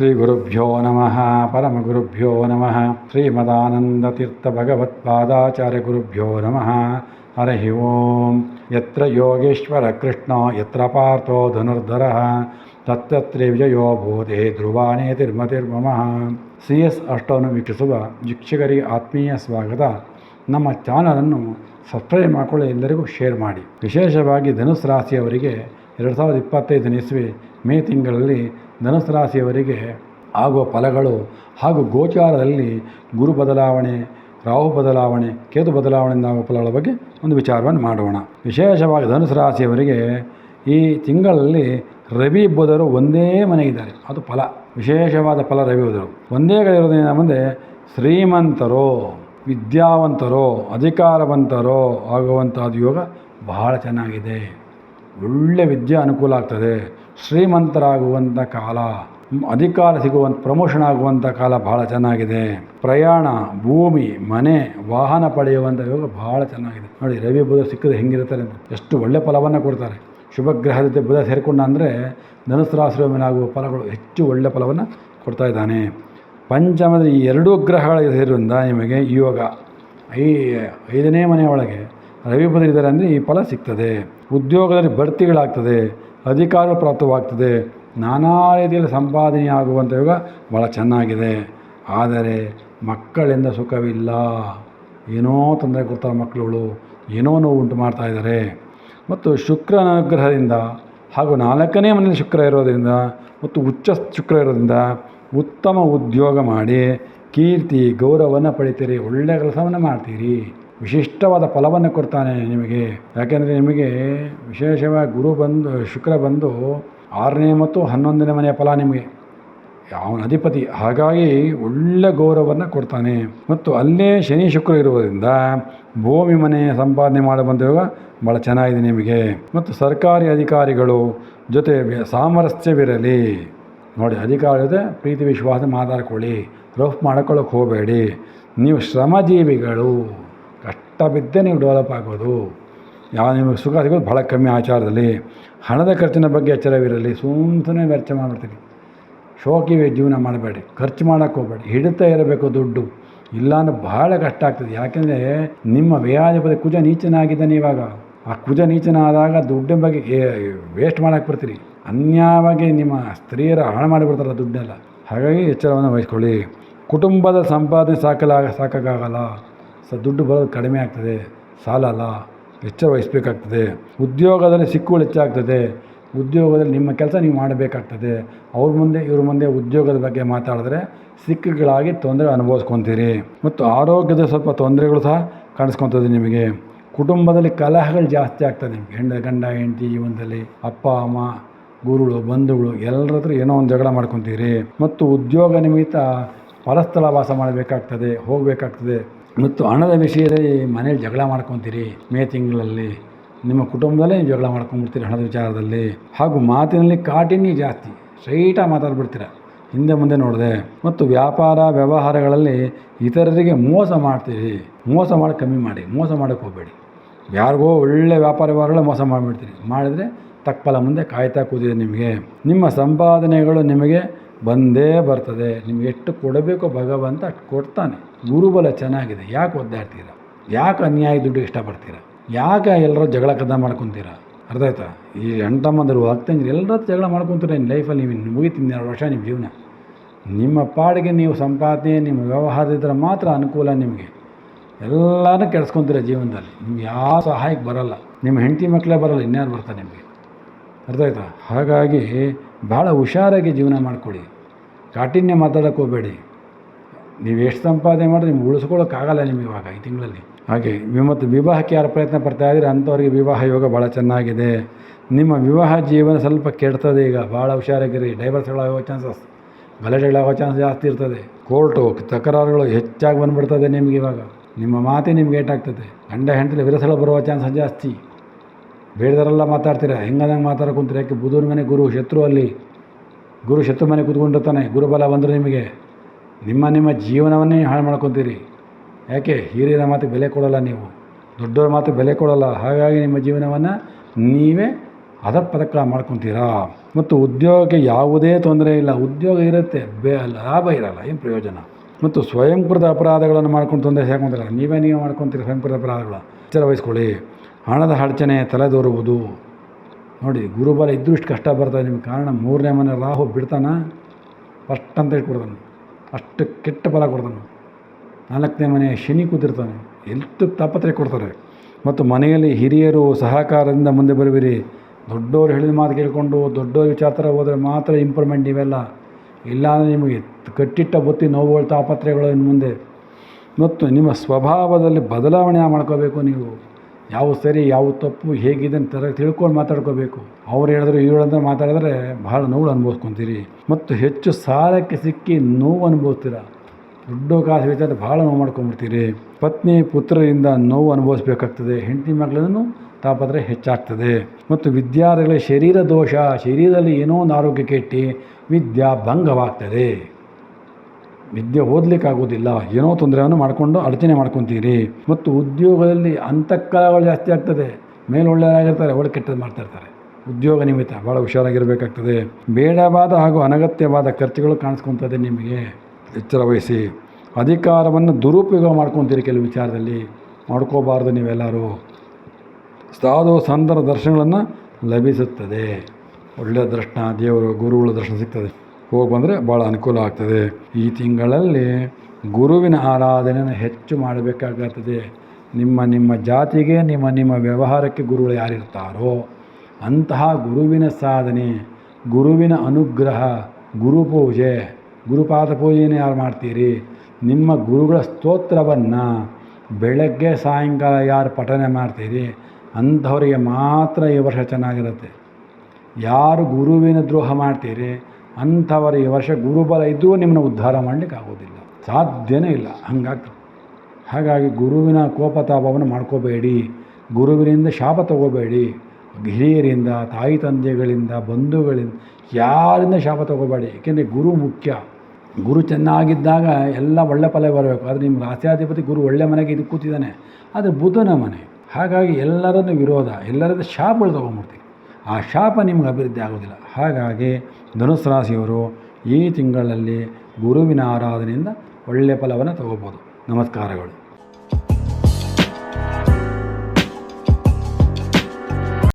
ಶ್ರೀ ಗುರುಭ್ಯೋ ನಮಃ. ಪರಮಗುರುಭ್ಯೋ ನಮಃ. ಶ್ರೀಮದಾನಂದತೀರ್ಥಭಗವತ್ಪಾದಾಚಾರ್ಯಗುರುಭ್ಯೋ ನಮಃ. ಹರಿ ಓಂ. ಯತ್ರ ಯೋಗೇಶ್ವರ ಕೃಷ್ಣ, ಯತ್ರ ಪಾರ್ಥೋ ಧನುರ್ಧರಃ. ತತ್ತತ್ರೆ ವಿಜಯೋ ಭೂತೆ ಧ್ರುವಾನೇ ತಿರ್ಮತಿರ್ಮಮಃ. ಸಿ ಎಸ್ ಅಷ್ಟವನ್ನು ವೀಕ್ಷಿಸುವ ವೀಕ್ಷಕರಿಗೆ ಆತ್ಮೀಯ ಸ್ವಾಗತ. ನಮ್ಮ ಚಾನಲನ್ನು ಸಬ್ಸ್ಕ್ರೈಬ್ ಮಾಡಿಕೊಳ್ಳಿ, ಎಲ್ಲರಿಗೂ ಶೇರ್ ಮಾಡಿ. ವಿಶೇಷವಾಗಿ ಧನುಸ್ ರಾಶಿಯವರಿಗೆ ಎರಡು ಸಾವಿರದ ಇಪ್ಪತ್ತೈದನೇ ಇಸ್ವಿ ಮೇ ತಿಂಗಳಲ್ಲಿ ಧನುಸು ರಾಶಿಯವರಿಗೆ ಆಗುವ ಫಲಗಳು ಹಾಗೂ ಗೋಚಾರದಲ್ಲಿ ಗುರು ಬದಲಾವಣೆ, ರಾಹು ಬದಲಾವಣೆ, ಕೇತು ಬದಲಾವಣೆಯಿಂದ ಆಗುವ ಫಲಗಳ ಬಗ್ಗೆ ಒಂದು ವಿಚಾರವನ್ನು ಮಾಡೋಣ. ವಿಶೇಷವಾಗಿ ಧನುಸು ರಾಶಿಯವರಿಗೆ ಈ ತಿಂಗಳಲ್ಲಿ ರವಿ ಬುಧರು ಒಂದೇ ಮನೆಗಿದ್ದಾರೆ ಅದು ಫಲ, ವಿಶೇಷವಾದ ಫಲ ರವಿ ಬುಧರು. ಒಂದೇ ಕಡೆ ಮುಂದೆ ಶ್ರೀಮಂತರು, ವಿದ್ಯಾವಂತರು, ಅಧಿಕಾರವಂತರು ಆಗುವಂಥದ್ದು ಯೋಗ ಬಹಳ ಚೆನ್ನಾಗಿದೆ. ಒಳ್ಳೆ ವಿದ್ಯೆ ಅನುಕೂಲ ಆಗ್ತದೆ. ಶ್ರೀಮಂತರಾಗುವಂಥ ಕಾಲ, ಅಧಿಕಾರ ಸಿಗುವಂಥ ಪ್ರಮೋಷನ್ ಆಗುವಂಥ ಕಾಲ ಭಾಳ ಚೆನ್ನಾಗಿದೆ. ಪ್ರಯಾಣ, ಭೂಮಿ, ಮನೆ, ವಾಹನ ಪಡೆಯುವಂಥ ಯೋಗ ಭಾಳ ಚೆನ್ನಾಗಿದೆ. ನೋಡಿ, ರವಿ ಬುಧ ಸಿಕ್ಕಿದ್ರೆ ಹೆಂಗಿರ್ತಾರೆ ಎಷ್ಟು ಒಳ್ಳೆ ಫಲವನ್ನು ಕೊಡ್ತಾರೆ. ಶುಭ ಗ್ರಹದ ಜೊತೆ ಬುಧ ಸೇರಿಕೊಂಡ ಅಂದರೆ ಧನುಸ್ ರಾಶಿಯ ಆಗುವ ಫಲಗಳು ಹೆಚ್ಚು ಒಳ್ಳೆ ಫಲವನ್ನು ಕೊಡ್ತಾ ಇದ್ದಾನೆ. ಪಂಚಮದ ಈ ಎರಡೂ ಗ್ರಹಗಳ ಸೇರಿದ್ರಿಂದ ನಿಮಗೆ ಯೋಗ ಐ ಐದನೇ ಮನೆಯೊಳಗೆ ರವಿ ಬದಲಿದ್ದಾರೆ ಅಂದರೆ ಈ ಫಲ ಸಿಗ್ತದೆ. ಉದ್ಯೋಗದಲ್ಲಿ ಬಡ್ತಿಗಳಾಗ್ತದೆ ಅಧಿಕಾರ ಪ್ರಾಪ್ತವಾಗ್ತದೆ ನಾನಾ ರೀತಿಯಲ್ಲಿ ಸಂಪಾದನೆ ಆಗುವಂಥ ಯೋಗ ಭಾಳ ಚೆನ್ನಾಗಿದೆ. ಆದರೆ ಮಕ್ಕಳಿಂದ ಸುಖವಿಲ್ಲ. ಏನೋ ತೊಂದರೆ ಕೊಡ್ತಾರೆ ಮಕ್ಕಳುಗಳು, ಏನೋ ನೋವು ಉಂಟು ಮಾಡ್ತಾ ಇದ್ದಾರೆ. ಮತ್ತು ಶುಕ್ರನ ಅನುಗ್ರಹದಿಂದ ಹಾಗೂ ನಾಲ್ಕನೇ ಮನೆಯಲ್ಲಿ ಶುಕ್ರ ಇರೋದರಿಂದ ಮತ್ತು ಉಚ್ಚ ಶುಕ್ರ ಇರೋದರಿಂದ ಉತ್ತಮ ಉದ್ಯೋಗ ಮಾಡಿ ಕೀರ್ತಿ, ಗೌರವವನ್ನು ಪಡಿತೀರಿ ಒಳ್ಳೆಯ ಕೆಲಸವನ್ನು ಮಾಡ್ತೀರಿ. ವಿಶಿಷ್ಟವಾದ ಫಲವನ್ನು ಕೊಡ್ತಾನೆ ನಿಮಗೆ. ಯಾಕೆಂದರೆ ನಿಮಗೆ ವಿಶೇಷವಾಗಿ ಗುರು ಬಂದು, ಶುಕ್ರ ಬಂದು ಆರನೇ ಮತ್ತು ಹನ್ನೊಂದನೇ ಮನೆಯ ಫಲ ನಿಮಗೆ. ಅವನ ಅಧಿಪತಿ. ಹಾಗಾಗಿ ಒಳ್ಳೆ ಗೌರವವನ್ನು ಕೊಡ್ತಾನೆ. ಮತ್ತು ಅಲ್ಲೇ ಶನಿ ಶುಕ್ರ ಇರುವುದರಿಂದ ಭೂಮಿ ಮನೆ ಸಂಪಾದನೆ ಮಾಡಿ ಯೋಗ ಭಾಳ ಚೆನ್ನಾಗಿದೆ ನಿಮಗೆ. ಮತ್ತು ಸರ್ಕಾರಿ ಅಧಿಕಾರಿಗಳು ಜೊತೆ ಸಾಮರಸ್ಯವಿರಲಿ. ನೋಡಿ, ಅಧಿಕಾರ ಜೊತೆ ಪ್ರೀತಿ, ವಿಶ್ವಾಸ ಮಾತಾಡ್ಕೊಳ್ಳಿ. ರಫ್ ಮಾಡ್ಕೊಳ್ಳೋಕೆ ಹೋಗಬೇಡಿ. ನೀವು ಶ್ರಮಜೀವಿಗಳು. ಕಷ್ಟ ಬಿದ್ದೇ ನೀವು ಡೆವಲಪ್ ಆಗೋದು. ಯಾವ ನಿಮಗೆ ಸುಖ ಸಿಗೋದು ಭಾಳ ಕಮ್ಮಿ ಆಚಾರದಲ್ಲಿ. ಹಣದ ಖರ್ಚಿನ ಬಗ್ಗೆ ಎಚ್ಚರವಿರಲಿ. ಸುಮ್ಮನೆ ವೆಚ್ಚ ಮಾಡಿಬಿಡ್ತೀರಿ ಶೋಕಿವೆ ಜೀವನ ಮಾಡಬೇಡಿ. ಖರ್ಚು ಮಾಡೋಕ್ಕೆ ಹೋಗಬೇಡಿ. ಹಿಡಿತಾ ಇರಬೇಕು ದುಡ್ಡು. ಇಲ್ಲಾಂದ್ರೆ ಭಾಳ ಕಷ್ಟ ಆಗ್ತದೆ. ಯಾಕೆಂದರೆ ನಿಮ್ಮ ವ್ಯಾಧಿಪದ ಕುಜ ನೀಚನಾಗಿದ್ದಾನೆ ಇವಾಗ ಆ ಕುಜ ನೀಚನಾದಾಗ ದುಡ್ಡಿನ ಬಗ್ಗೆ ವೇಸ್ಟ್ ಮಾಡೋಕ್ಕೆ ಬರ್ತೀರಿ. ಅನ್ಯಾಯವಾಗಿ ನಿಮ್ಮ ಸ್ತ್ರೀಯರ ಹಾಳು ಮಾಡಿಬಿಡ್ತಾರೆ ದುಡ್ಡೆಲ್ಲ ಹಾಗಾಗಿ ಎಚ್ಚರವನ್ನು ವಹಿಸ್ಕೊಳ್ಳಿ. ಕುಟುಂಬದ ಸಂಪಾದನೆ ಸಾಕಲಾಗ, ಸಾಕಾಗಲ್ಲ. ಸ ದುಡ್ಡು ಬರೋದು ಕಡಿಮೆ ಆಗ್ತದೆ ಸಾಲಲ್ಲ ಎಚ್ಚರ ವಹಿಸಬೇಕಾಗ್ತದೆ ಉದ್ಯೋಗದಲ್ಲಿ ಸಿಕ್ಕುಗಳು ಹೆಚ್ಚಾಗ್ತದೆ, ಉದ್ಯೋಗದಲ್ಲಿ ನಿಮ್ಮ ಕೆಲಸ ನೀವು ಮಾಡಬೇಕಾಗ್ತದೆ, ಅವ್ರ ಮುಂದೆ, ಇವ್ರ ಮುಂದೆ ಉದ್ಯೋಗದ ಬಗ್ಗೆ ಮಾತಾಡಿದ್ರೆ ಸಿಕ್ಕುಗಳಾಗಿ ತೊಂದರೆ ಅನುಭವಿಸ್ಕೊತೀರಿ. ಮತ್ತು ಆರೋಗ್ಯದ ಸ್ವಲ್ಪ ತೊಂದರೆಗಳು ಸಹ ಕಾಣಿಸ್ಕೊತದೆ ನಿಮಗೆ. ಕುಟುಂಬದಲ್ಲಿ ಕಲಹಗಳು ಜಾಸ್ತಿ ಆಗ್ತದೆ ನಿಮಗೆ. ಹೆಂಡ, ಗಂಡ, ಹೆಂಡತಿ ಜೀವನದಲ್ಲಿ ಅಪ್ಪ, ಅಮ್ಮ, ಗುರುಗಳು, ಬಂಧುಗಳು, ಎಲ್ಲರ ಹತ್ರ ಏನೋ ಒಂದು ಜಗಳ ಮಾಡ್ಕೊತೀರಿ. ಮತ್ತು ಉದ್ಯೋಗ ನಿಮಿತ್ತ ಪರಸ್ಥಳ ವಾಸ ಮಾಡಬೇಕಾಗ್ತದೆ, ಹೋಗಬೇಕಾಗ್ತದೆ. ಮತ್ತು ಹಣದ ವಿಷಯದಲ್ಲಿ ಮನೇಲಿ ಜಗಳ ಮಾಡ್ಕೊತೀರಿ, ಮೇ ತಿಂಗಳಲ್ಲಿ. ನಿಮ್ಮ ಕುಟುಂಬದಲ್ಲೇ ಜಗಳ ಮಾಡ್ಕೊಂಡ್ಬಿಡ್ತೀರಿ ಹಣದ ವಿಚಾರದಲ್ಲಿ. ಹಾಗೂ ಮಾತಿನಲ್ಲಿ ಕಾಠಿಣ್ಯ ಜಾಸ್ತಿ ಸ್ಟ್ರೈಟಾಗಿ ಮಾತಾಡ್ಬಿಡ್ತೀರ. ಹಿಂದೆ ಮುಂದೆ ನೋಡಿದೆ. ಮತ್ತು ವ್ಯಾಪಾರ, ವ್ಯವಹಾರಗಳಲ್ಲಿ ಇತರರಿಗೆ ಮೋಸ ಮಾಡ್ತೀರಿ. ಮೋಸ ಮಾಡಿ ಕಮ್ಮಿ ಮಾಡಿ, ಮೋಸ ಮಾಡೋಕ್ಕೆ ಹೋಗಬೇಡಿ. ಯಾರಿಗೋ ಒಳ್ಳೆ ವ್ಯಾಪಾರ ವ್ಯವಹಾರಗಳೇ ಮೋಸ ಮಾಡಿಬಿಡ್ತೀರಿ. ಮಾಡಿದರೆ ತಕ್ಕಲ ಮುಂದೆ ಕಾಯ್ತಾ ಕೂತಿದೆ ನಿಮಗೆ. ನಿಮ್ಮ ಸಂಪಾದನೆಗಳು ನಿಮಗೆ ಬಂದೇ ಬರ್ತದೆ. ನಿಮ್ಗೆ ಎಷ್ಟು ಕೊಡಬೇಕೋ ಭಗವಂತ ಅಷ್ಟು ಕೊಡ್ತಾನೆ. ಗುರುಬಲ ಚೆನ್ನಾಗಿದೆ. ಯಾಕೆ ಒದ್ದಾಡ್ತೀರ? ಯಾಕೆ ಅನ್ಯಾಯ ದುಡ್ಡು ಇಷ್ಟಪಡ್ತೀರ? ಯಾಕೆ ಎಲ್ಲರೂ ಜಗಳ ಕದ ಮಾಡ್ಕೊತೀರ? ಅರ್ಥ ಆಯ್ತಾ? ಈ ಎಂಟಮ್ಮಂದರು ಅಕ್ಕಂದಿರು ಎಲ್ಲರ ಜಗಳ ಮಾಡ್ಕೊತೀರ ನಿಮ್ಮ ಲೈಫಲ್ಲಿ ನೀವು ಮುಗಿತೀನಿ ಎರಡು ವರ್ಷ ನಿಮ್ಮ ಜೀವನ. ನಿಮ್ಮ ಪಾಡಿಗೆ ನೀವು ಸಂಪಾದನೆ, ನಿಮ್ಮ ವ್ಯವಹಾರ ಇದ್ದರೆ ಮಾತ್ರ ಅನುಕೂಲ ನಿಮಗೆ. ಎಲ್ಲನೂ ಕೆಡ್ಸ್ಕೊತೀರ ಜೀವನದಲ್ಲಿ. ನಿಮ್ಗೆ ಯಾವ ಸಹಾಯಕ್ಕೆ ಬರಲ್ಲ. ನಿಮ್ಮ ಹೆಂಡತಿ ಮಕ್ಕಳೇ ಬರಲ್ಲ, ಇನ್ಯಾರು ಬರ್ತಾರೆ ನಿಮಗೆ. ಅರ್ಥ ಆಯ್ತಾ? ಹಾಗಾಗಿ ಭಾಳ ಹುಷಾರಾಗಿ ಜೀವನ ಮಾಡ್ಕೊಳ್ಳಿ. ಕಾಠಿಣ್ಯ ಮಾತಾಡೋಕ್ಕೆ ಹೋಗಬೇಡಿ. ನೀವು ಎಷ್ಟು ಸಂಪಾದನೆ ಮಾಡಿದ್ರೆ ನಿಮ್ಗೆ ಉಳಿಸ್ಕೊಳ್ಳೋಕ್ಕಾಗಲ್ಲ ನಿಮಗೆ ಇವಾಗ ಈ ತಿಂಗಳಲ್ಲಿ. ಹಾಗೆ ಮತ್ತು ವಿವಾಹಕ್ಕೆ ಯಾರು ಪ್ರಯತ್ನ ಪಡ್ತಾ ಇದ್ದೀರಿ ಅಂಥವ್ರಿಗೆ ವಿವಾಹ ಯೋಗ ಭಾಳ ಚೆನ್ನಾಗಿದೆ. ನಿಮ್ಮ ವಿವಾಹ ಜೀವನ ಸ್ವಲ್ಪ ಕೆಡ್ತದೆ ಈಗ. ಭಾಳ ಹುಷಾರಾಗಿರಿ. ಡೈವರ್ಸ್ಗಳಾಗೋ ಚಾನ್ಸಸ್ ಗಲಾಟೆಗಳಾಗೋ ಚಾನ್ಸ್ ಜಾಸ್ತಿ ಇರ್ತದೆ. ಕೋರ್ಟು ತಕರಾರುಗಳು ಹೆಚ್ಚಾಗಿ ಬಂದುಬಿಡ್ತದೆ ನಿಮಗೆ ಇವಾಗ. ನಿಮ್ಮ ಮಾತೇ ನಿಮ್ಗೆ ಏಟಾಗ್ತದೆ. ಗಂಡ ಹೆಂಡತಿ ವಿರಸಗಳು ಬರುವ ಚಾನ್ಸ್ ಜಾಸ್ತಿ. ಬೇಡದರೆಲ್ಲ ಮಾತಾಡ್ತೀರಾ? ಹೆಂಗದಂಗೆ ಮಾತಾಡೋ ಕುಂತೀರ? ಯಾಕೆ ಬುಧನ ಮನೆ ಗುರು ಶತ್ರು ಅಲ್ಲಿ? ಗುರು ಶತ್ರು ಮನೆ ಕೂತ್ಕೊಂಡಿರ್ತಾನೆ, ಗುರುಬಲ ಬಂದರೆ ನಿಮಗೆ. ನಿಮ್ಮ ನಿಮ್ಮ ಜೀವನವನ್ನೇ ಹಾಳು ಮಾಡ್ಕೊತೀರಿ. ಯಾಕೆ? ಹಿರಿಯರ ಮಾತು ಬೆಲೆ ಕೊಡಲ್ಲ ನೀವು. ದೊಡ್ಡವ್ರ ಮಾತು ಬೆಲೆ ಕೊಡಲ್ಲ. ಹಾಗಾಗಿ ನಿಮ್ಮ ಜೀವನವನ್ನು ನೀವೇ ಅದಪ್ಪದಕ್ಕ ಮಾಡ್ಕೊತೀರಾ? ಮತ್ತು ಉದ್ಯೋಗಕ್ಕೆ ಯಾವುದೇ ತೊಂದರೆ ಇಲ್ಲ. ಉದ್ಯೋಗ ಇರುತ್ತೆ. ಬೇ ಲಾಭ ಇರಲ್ಲ. ಏನು ಪ್ರಯೋಜನ? ಮತ್ತು ಸ್ವಯಂಕೃತ ಅಪರಾಧಗಳನ್ನು ಮಾಡ್ಕೊಂಡು ತೊಂದರೆ ಹಾಕೊಂತಾರೆ ನೀವೇ ನೀವು ಮಾಡ್ಕೊತೀರಿ ಸ್ವಯಂಕೃತ ಅಪರಾಧಗಳು. ಎಚ್ಚರ ವಹಿಸ್ಕೊಳ್ಳಿ. ಹಣದ ಅಡಚಣೆ ತಲೆದೋರುವುದು. ನೋಡಿ, ಗುರುಬಲ ಇದ್ದರೂ ಇಷ್ಟು ಕಷ್ಟ ಬರ್ತದೆ ನಿಮ್ಗೆ ಕಾರಣ ಮೂರನೇ ಮನೆ ರಾಹು ಬಿಡ್ತಾನ? ಫಸ್ಟ್ ಅಂತ ಇಟ್ಕೊಡ್ತಾನೆ ಅಷ್ಟು ಕೆಟ್ಟ ಫಲ ಕೊಡ್ತಾನೆ. ನಾಲ್ಕನೇ ಮನೆ ಶನಿ ಕೂತಿರ್ತಾನೆ. ಎಷ್ಟು ತಾಪತ್ರೆ ಕೊಡ್ತಾರೆ. ಮತ್ತು ಮನೆಯಲ್ಲಿ ಹಿರಿಯರು ಸಹಕಾರದಿಂದ ಮುಂದೆ ಬರುವಿರಿ. ದೊಡ್ಡವರು ಹೇಳಿದ ಮಾತು ಕೇಳಿಕೊಂಡು ದೊಡ್ಡವ್ರ ವಿಚಾರ ಹೋದರೆ ಮಾತ್ರ ಇಂಪ್ರೂವ್ಮೆಂಟ್ ಇವೆಲ್ಲ ಇಲ್ಲಾಂದರೆ ನಿಮಗೆ ಕಟ್ಟಿಟ್ಟ ಬುತ್ತಿ ನೋವುಗಳು ತಾಪತ್ರೆಗಳು ಇನ್ನು ಮುಂದೆ. ಮತ್ತು ನಿಮ್ಮ ಸ್ವಭಾವದಲ್ಲಿ ಬದಲಾವಣೆ ಮಾಡ್ಕೋಬೇಕು ನೀವು. ಯಾವ ಸರಿ, ಯಾವ ತಪ್ಪು ಹೇಗಿದೆ ಅಂತ ತಿಳ್ಕೊಂಡು ಮಾತಾಡ್ಕೋಬೇಕು. ಅವ್ರು ಹೇಳಿದ್ರು, ಇವ್ರು ಅಂತ ಮಾತಾಡಿದ್ರೆ ಬಹಳ ನೋವು ಅನುಭವಿಸ್ಕೊತೀರಿ. ಮತ್ತು ಹೆಚ್ಚು ಸಾಲಕ್ಕೆ ಸಿಕ್ಕಿ ನೋವು ಅನುಭವಿಸ್ತೀರ. ದೊಡ್ಡ ಕಾಸು ವಿಚಾರ ಭಾಳ ನೋವು ಮಾಡ್ಕೊಂಬಿಡ್ತೀರಿ. ಪತ್ನಿ ಪುತ್ರರಿಂದ ನೋವು ಅನುಭವಿಸ್ಬೇಕಾಗ್ತದೆ. ಹೆಂಡತಿ ಮಕ್ಕಳನ್ನು ತಾಪತ್ರೆ ಹೆಚ್ಚಾಗ್ತದೆ. ಮತ್ತು ವಿದ್ಯಾರ್ಥಿಗಳ ಶರೀರ ದೋಷ, ಶರೀರದಲ್ಲಿ ಏನೋ ಒಂದು ಆರೋಗ್ಯ ಕೆಟ್ಟಿ, ವಿದ್ಯಾ ಭಂಗವಾಗ್ತದೆ. ವಿದ್ಯೆ ಓದಲಿಕ್ಕಾಗೋದಿಲ್ಲ, ಏನೋ ತೊಂದರೆಯನ್ನು ಮಾಡಿಕೊಂಡು ಅಡಚಣೆ ಮಾಡ್ಕೊತೀರಿ. ಮತ್ತು ಉದ್ಯೋಗದಲ್ಲಿ ಅಂತಃಕಲಗಳು ಜಾಸ್ತಿ ಆಗ್ತದೆ. ಮೇಲೊಳ್ಳೆಯರಾಗಿರ್ತಾರೆ ಒಳ್ಳೆ ಕೆಟ್ಟದ್ದು ಮಾಡ್ತಾಯಿರ್ತಾರೆ ಉದ್ಯೋಗ ನಿಮಿತ್ತ ಭಾಳ ಹುಷಾರಾಗಿರಬೇಕಾಗ್ತದೆ. ಬೇಡವಾದ ಹಾಗೂ ಅನಗತ್ಯವಾದ ಖರ್ಚುಗಳು ಕಾಣಿಸ್ಕೊತದೆ ನಿಮಗೆ. ಎಚ್ಚರ ವಹಿಸಿ. ಅಧಿಕಾರವನ್ನು ದುರುಪಯೋಗ ಮಾಡ್ಕೊತೀರಿ ಕೆಲವು ವಿಚಾರದಲ್ಲಿ. ಮಾಡ್ಕೋಬಾರ್ದು ನೀವೆಲ್ಲರೂ. ಸಾಧು ಸಂದರ ದರ್ಶನಗಳನ್ನು ಲಭಿಸುತ್ತದೆ. ಒಳ್ಳೆಯ ದರ್ಶನ, ದೇವರು, ಗುರುಗಳ ದರ್ಶನ ಸಿಗ್ತದೆ. ಹೋಗಿ ಬಂದರೆ ಭಾಳ ಅನುಕೂಲ ಆಗ್ತದೆ. ಈ ತಿಂಗಳಲ್ಲಿ ಗುರುವಿನ ಆರಾಧನೆಯನ್ನು ಹೆಚ್ಚು ಮಾಡಬೇಕಾಗುತ್ತದೆ ನಿಮ್ಮ ನಿಮ್ಮ ಜಾತಿಗೆ, ನಿಮ್ಮ ನಿಮ್ಮ ವ್ಯವಹಾರಕ್ಕೆ ಗುರುಗಳು ಯಾರಿರ್ತಾರೋ ಅಂತಹ ಗುರುವಿನ ಸಾಧನೆ, ಗುರುವಿನ ಅನುಗ್ರಹ ಗುರುಪೂಜೆ ಗುರುಪಾದ ಪೂಜೆಯನ್ನು ಯಾರು ಮಾಡ್ತೀರಿ? ನಿಮ್ಮ ಗುರುಗಳ ಸ್ತೋತ್ರವನ್ನು ಬೆಳಗ್ಗೆ ಸಾಯಂಕಾಲ ಯಾರು ಪಠನೆ ಮಾಡ್ತೀರಿ? ಅಂಥವರಿಗೆ ಮಾತ್ರ ಈ ವರ್ಷ ಚೆನ್ನಾಗಿರುತ್ತೆ. ಯಾರು ಗುರುವಿನ ದ್ರೋಹ ಮಾಡ್ತೀರಿ? ಅಂಥವರು ಈ ವರ್ಷ ಗುರುಬಲ ಇದ್ದರೂ ನಿಮ್ಮನ್ನು ಉದ್ಧಾರ ಮಾಡಲಿಕ್ಕೆ ಆಗೋದಿಲ್ಲ. ಸಾಧ್ಯನೇ ಇಲ್ಲ. ಹಂಗಾಗ್ತದೆ ಹಾಗಾಗಿ ಗುರುವಿನ ಕೋಪತಾಪವನ್ನು ಮಾಡ್ಕೋಬೇಡಿ. ಗುರುವಿನಿಂದ ಶಾಪ ತಗೋಬೇಡಿ. ಹಿರಿಯರಿಂದ, ತಾಯಿ ತಂದೆಗಳಿಂದ, ಬಂಧುಗಳಿಂದ ಯಾರಿಂದ ಶಾಪ ತಗೋಬೇಡಿ. ಏಕೆಂದರೆ ಗುರು ಮುಖ್ಯ. ಗುರು ಚೆನ್ನಾಗಿದ್ದಾಗ ಎಲ್ಲ ಒಳ್ಳೆ ಫಲ ಬರಬೇಕು. ಆದರೆ ನಿಮ್ಮ ರಾಷ್ಟ್ರಾಧಿಪತಿ ಗುರು ಒಳ್ಳೆ ಮನೆಗೆ ಇದು ಕೂತಿದ್ದಾನೆ. ಆದರೆ ಬುಧನ ಮನೆ. ಹಾಗಾಗಿ ಎಲ್ಲರನ್ನು ವಿರೋಧ. ಎಲ್ಲರಿಂದ ಶಾಪಗಳು ತೊಗೊಂಡ್ಬಿಡ್ತೀವಿ ಆ ಶಾಪ ನಿಮ್ಗೆ ಅಭಿವೃದ್ಧಿ ಆಗೋದಿಲ್ಲ ಹಾಗಾಗಿ ಧನುಸ್ ರಾಶಿಯವರು ಈ ತಿಂಗಳಲ್ಲಿ ಗುರುವಿನ ಆರಾಧನೆಯಿಂದ ಒಳ್ಳೆಯ ಫಲವನ್ನು ತಗೋಬೋದು. ನಮಸ್ಕಾರಗಳು.